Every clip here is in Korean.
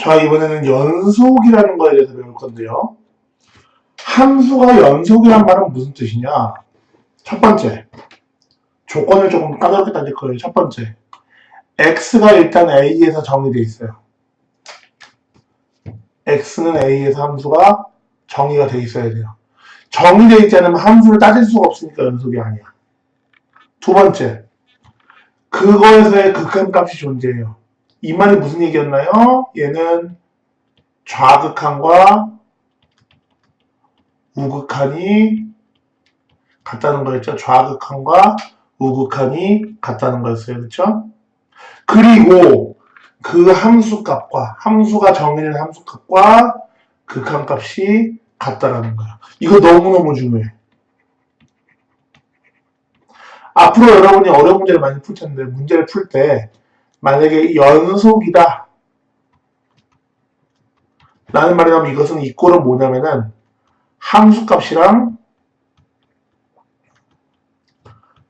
자, 이번에는 연속이라는 거에 대해서 배울 건데요. 함수가 연속이란 말은 무슨 뜻이냐? 첫 번째, 조건을 조금 까다롭게 따질 거예요. 첫 번째, x가 일단 a에서 정의되어 있어요. x는 a에서 함수가 정의가 돼 있어야 돼요. 정의되어 있지 않으면 함수를 따질 수가 없으니까 연속이 아니야. 두 번째, 그거에서의 극한값이 존재해요. 이 말이 무슨 얘기였나요? 얘는 좌극한과 우극한이 같다는 거였죠. 좌극한과 우극한이 같다는 거였어요. 그렇죠? 그리고 그 함수값과 함수가 정의된 함수값과 극한값이 같다라는 거야. 이거 너무너무 중요해. 앞으로 여러분이 어려운 문제를 많이 풀 텐데 문제를 풀 때 만약에 연속이다 라는 말이 나오면 이것은 이 꼴은 뭐냐면은 함수값이랑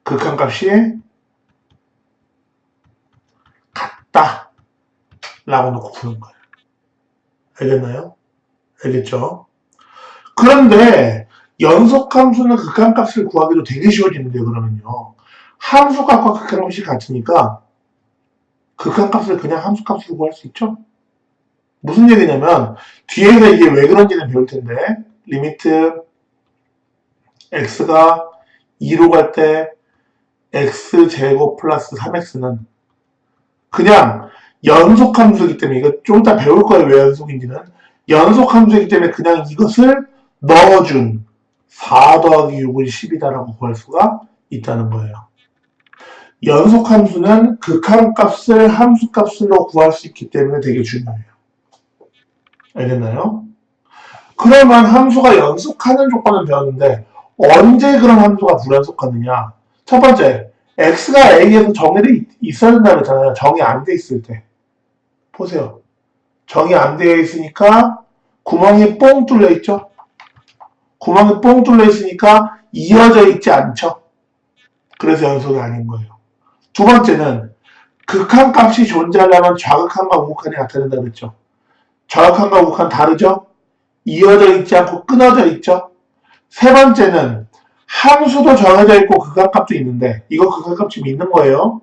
극한값이 같다 라고 놓고 푸는 거예요. 알겠나요? 알겠죠? 그런데 연속함수는 극한값을 구하기도 되게 쉬워지는데요, 그러면요. 함수값과 극한값이 같으니까 극한값을 그냥 함수값으로 구할 수 있죠? 무슨 얘기냐면 뒤에서 이게 왜 그런지는 배울 텐데 리미트 x가 2로 갈 때 x제곱 플러스 3x는 그냥 연속 함수이기 때문에 이거 좀 이따 배울 거예요 왜 연속인지는 연속 함수이기 때문에 그냥 이것을 넣어준 4 더하기 6은 10이다라고 구할 수가 있다는 거예요. 연속 함수는 극한값을 함수값으로 구할 수 있기 때문에 되게 중요해요. 알겠나요? 그러면 함수가 연속하는 조건을 배웠는데 언제 그런 함수가 불연속하느냐? 첫 번째, x가 a에서 정의돼 있어야 된다고 했잖아요. 정의 안 돼 있을 때. 보세요. 정의 안 되어 있으니까 구멍이 뽕 뚫려 있죠? 구멍이 뽕 뚫려 있으니까 이어져 있지 않죠? 그래서 연속이 아닌 거예요. 두 번째는 극한 값이 존재하려면 좌극한과 우극한이 나타낸다고 했죠. 좌극한과 우극한 다르죠? 이어져 있지 않고 끊어져 있죠? 세 번째는 함수도 정해져 있고 극한값도 있는데 이거 극한값 지금 있는 거예요.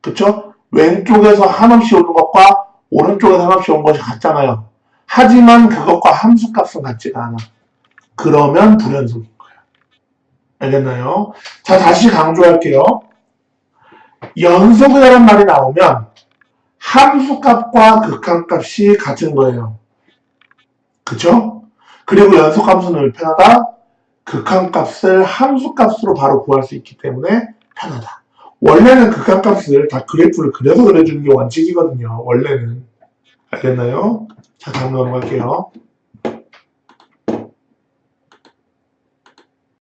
그쵸? 왼쪽에서 한없이 오는 것과 오른쪽에서 한없이 오는 것이 같잖아요. 하지만 그것과 함수값은 같지가 않아. 그러면 불연속인 거예요. 알겠나요? 자, 다시 강조할게요. 연속이라는 말이 나오면 함수값과 극한값이 같은 거예요. 그쵸? 그리고 연속함수는 왜 편하다? 극한값을 함수값으로 바로 구할 수 있기 때문에 편하다. 원래는 극한값을 다 그래프를 그려서 그려주는 게 원칙이거든요. 원래는. 알겠나요? 자, 다음 넘어갈게요.